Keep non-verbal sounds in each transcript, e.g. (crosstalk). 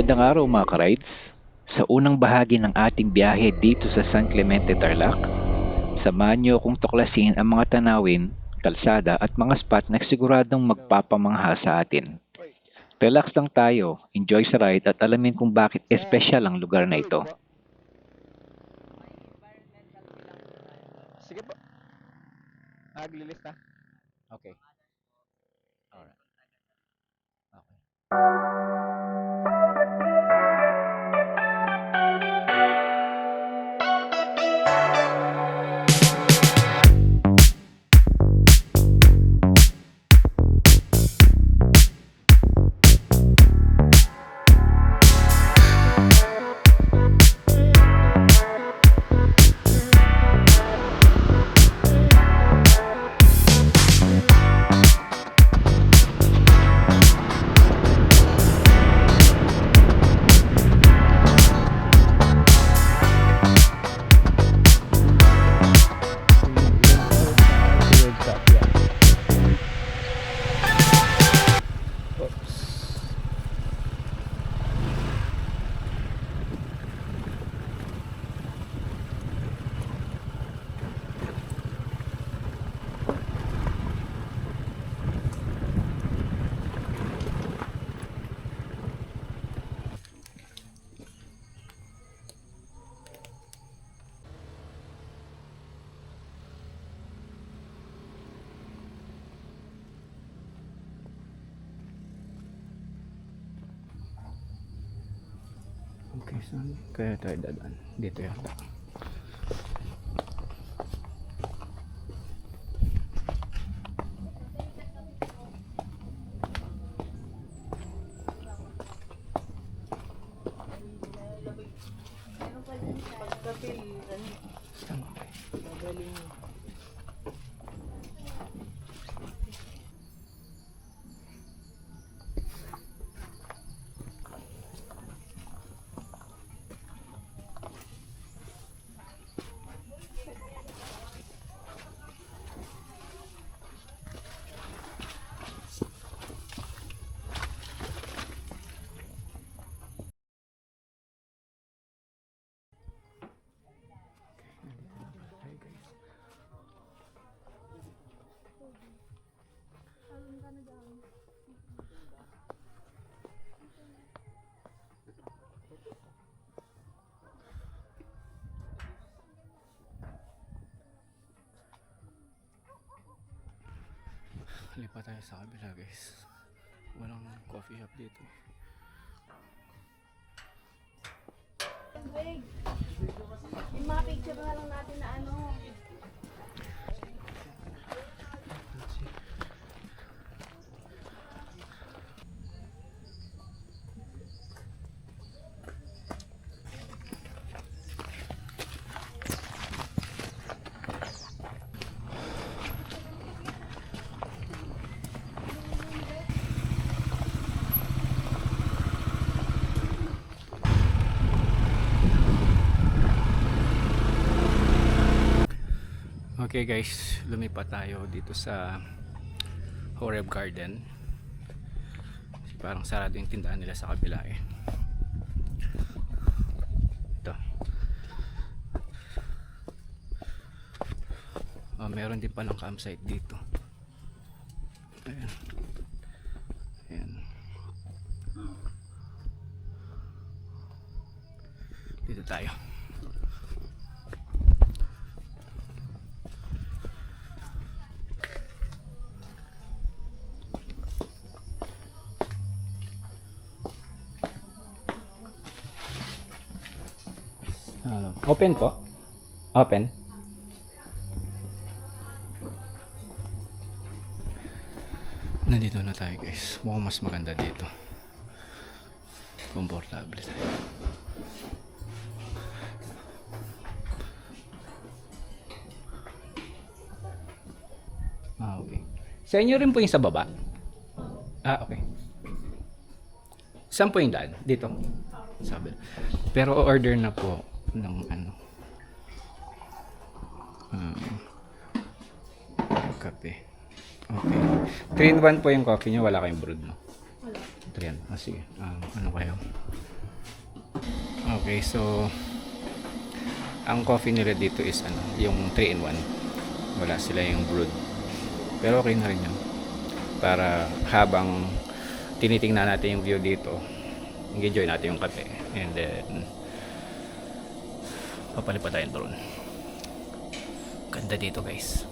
Magandang araw mga ka-rides. Sa unang bahagi ng ating biyahe dito sa San Clemente, Tarlac, samahan niyo akong tuklasin ang mga tanawin, kalsada at mga spot na siguradong magpapamangha sa atin. Relax lang tayo, enjoy sa ride at alamin kung bakit espesyal ang lugar na ito. Sige po. Naglilista. Okay. Okay, saan kaya tayo dadaan? Dito yata. Saan ba tayo? Lipat tayo sa kabila guys. Walang coffee shop dito. Yung mga picture na lang natin na ano. Okay guys, lumipat tayo dito sa Horeb Garden. Kasi parang sarado yung tindahan nila sa kabila eh. Ito. Oh, meron din palang campsite dito. Ayan. Ayan. Dito tayo. Ano? Open po? Open? Nandito na tayo guys. Mukhang mas maganda dito. Komportable tayo. Ah, okay. Sa inyo rin po yung sa baba? Ah, okay. Saan po yung daan? Dito? Sabi. Pero order na po ng ano. Um, kape. Okay. 3 in 1 po yung coffee nyo, wala kayong brood no? Wala. Ito yan. Ah, sige. Ah, ano kayo? Okay, so ang coffee nila dito is ano, yung 3 in 1. Wala sila yung brewed. Pero okay na rin yun. Para habang tinitingnan natin yung view dito, enjoy natin yung kape. And then, papalipad tayo drone. Ganda dito guys.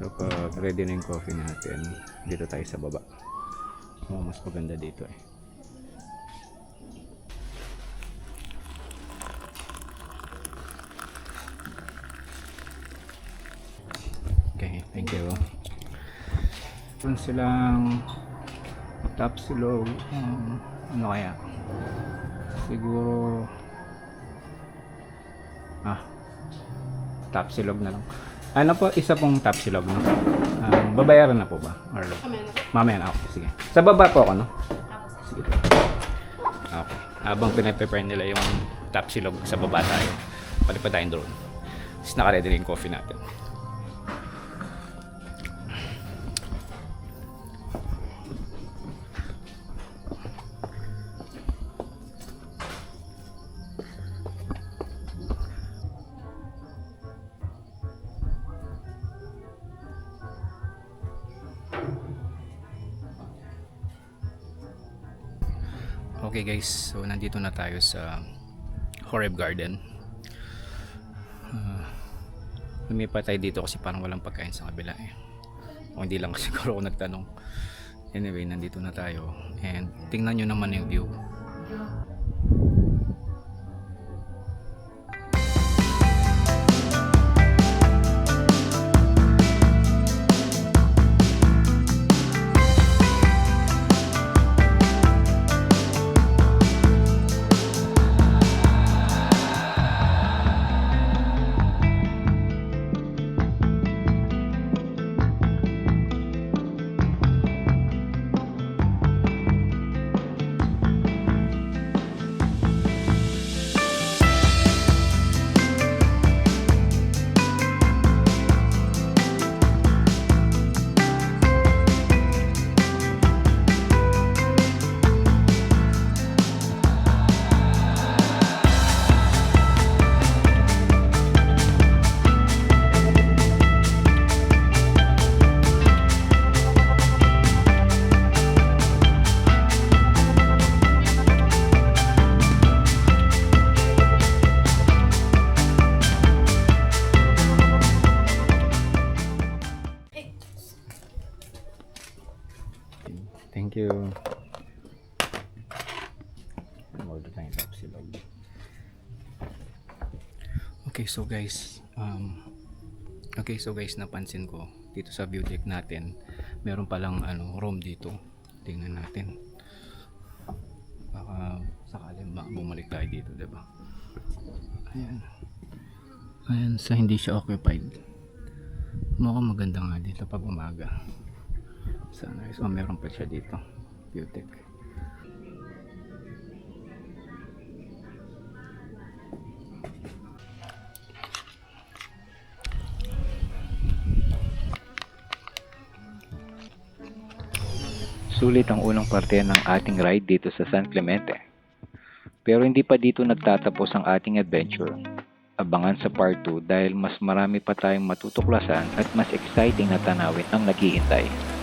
So pag ready na yung coffee natin, dito tayo sa baba. Oh, mas maganda dito eh. Okay, thank you. Meron silang top silog. Um, ano kaya? Siguro ah top silog na lang. Ano po, isa pong top silog, no? Um, babayaran na po ba? Or, mamaya na. Okay, sige. Sa baba po ako, no? Sige po. Okay. Habang pinaprepare nila yung top silog sa baba tayo, palipad tayong drone. Tapos nakaready na yung coffee natin. Okay guys, so nandito na tayo sa Horeb Garden. Uh, lumipat dito kasi parang walang pagkain sa kabila eh. O hindi lang (laughs) siguro ako nagtanong. Anyway, nandito na tayo. And tingnan nyo naman yung view. Thank you. Order tayong top silog. Okay, so guys, um, okay, so guys, napansin ko dito sa view deck natin, meron palang ano, room dito. Tingnan natin. Baka sakali ma- bumalik tayo dito, 'di ba? Ayan. Ayan, sa hindi siya occupied. Mukhang maganda nga dito pag umaga. Guys, oh, meron pa siya dito. Beautech. Sulit ang unang parte ng ating ride dito sa San Clemente. Pero hindi pa dito nagtatapos ang ating adventure. Abangan sa part 2 dahil mas marami pa tayong matutuklasan at mas exciting na tanawin ang naghihintay.